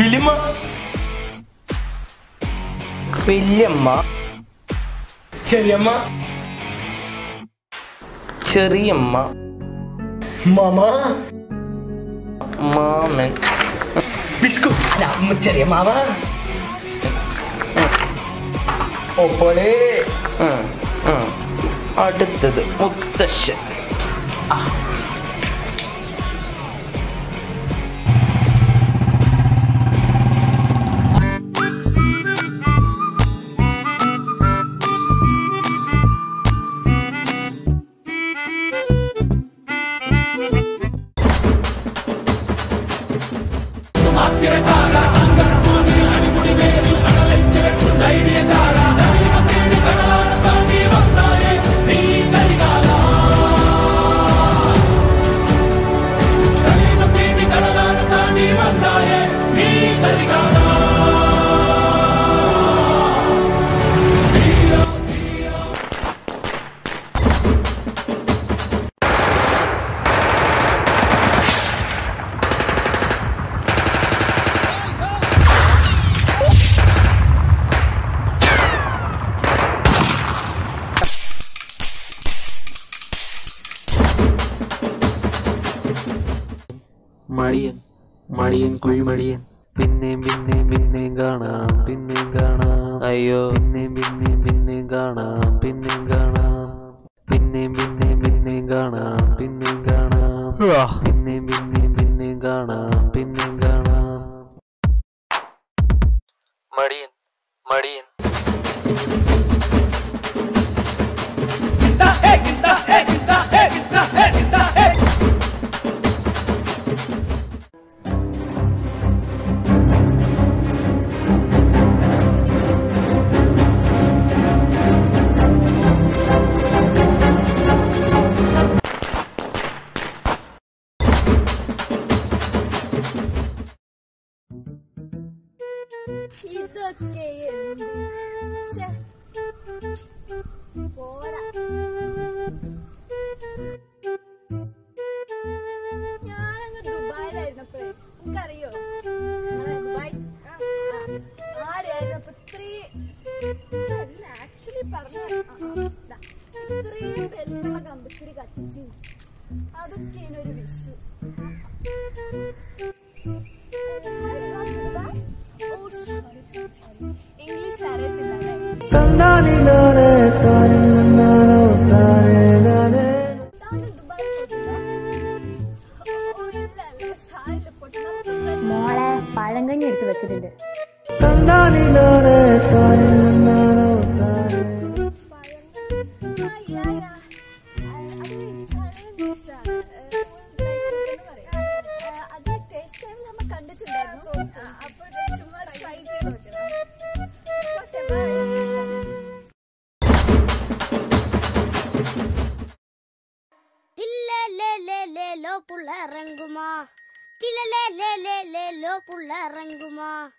വിലിമ വല്യമ്മ ചെറിയമ്മ? ചെറിയമ്മ. മാമ? മാമൻ. ബിസ്കു അല്ല ചെറിയ മാമ. ഓപ്പോളെ ആ ആ. അടുത്തത് മുത്തശ്ശൻ. മടിയൻ മടിയൻ കുഴിമടിയൻ. പിന്നെയും പിന്നെയും പിന്നെയും കാണാം പിന്നെയും കാണാം. അയ്യോ. പിന്നെയും പിന്നെയും പിന്നെയും കാണാം പിന്നെയും കാണാം. പിന്നെയും പിന്നെയും പിന്നെയും കാണാം പിന്നെയും കാണാം. പിന്നെയും പിന്നെയും പിന്നെയും കാണാം പിന്നെയും കാണാം. മടിയൻ മടിയൻ. ഇതൊക്കെ. പോരാ ഞാനങ്ങ് ദുബായിലായിരുന്നപ്പോഴേ നിനക്കറിയോ നിങ്ങളെ ദുബായ് ആരായിരുന്നപ്പോ ഇത്രയും ആക്ച്വലി പറഞ്ഞ ഇത്രയും വലുപ്പമുള്ള കമ്പത്തിരി കത്തിച്ച് അതൊക്കെ ഒരു വിഷു தந்தானே நானே தானே நானோ தானே நானே. மோளை பழங்கன்னு எடுத்து வச்சிட்டு தந்தானே நானே தானே புள்ள இறங்குமா? தில லே லே லே லோ புள்ள இறங்குமா?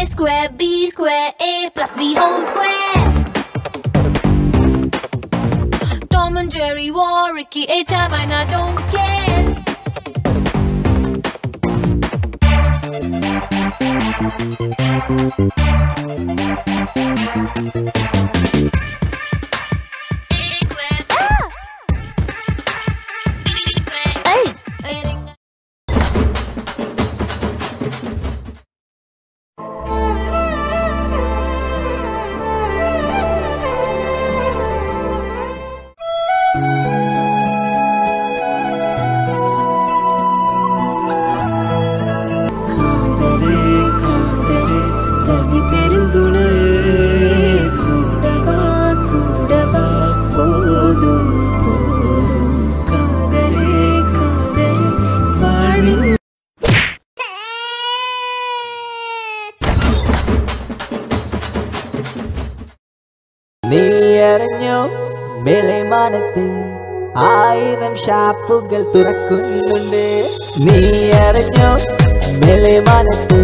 A square B square A plus B whole square. Tom and Jerry war Ricky A time and I don't care. അറിഞ്ഞോ മേലെമാനത്ത് ആയിരം ഷാപ്പുകൾ തുറക്കുന്നുണ്ട്. നീ അറിഞ്ഞോ മേലെമാനത്ത്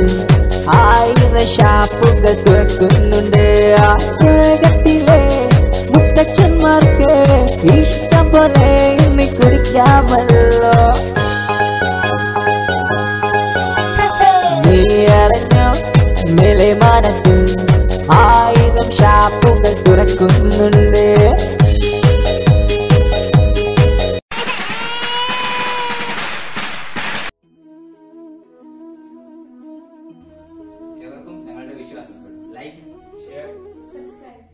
ആയിരം ഷാപ്പുകൾ തുറക്കുന്നുണ്ട്. ആ സ്നേഹത്തിലെ മുത്തച്ഛന്മാർക്ക് ഇഷ്ടം പോലെ ഇന്ന് കുടിക്കാമല്ലോ. നീ അറിഞ്ഞോ നിലമാനത്ത് ആയിരം ഷാപ്പുകൾ തുറക്കുന്നുണ്ട് ഏവർക്കും ഞങ്ങളുടെ വിശ്വാസം ലൈക്ക് ഷെയർ സബ്സ്ക്രൈബ്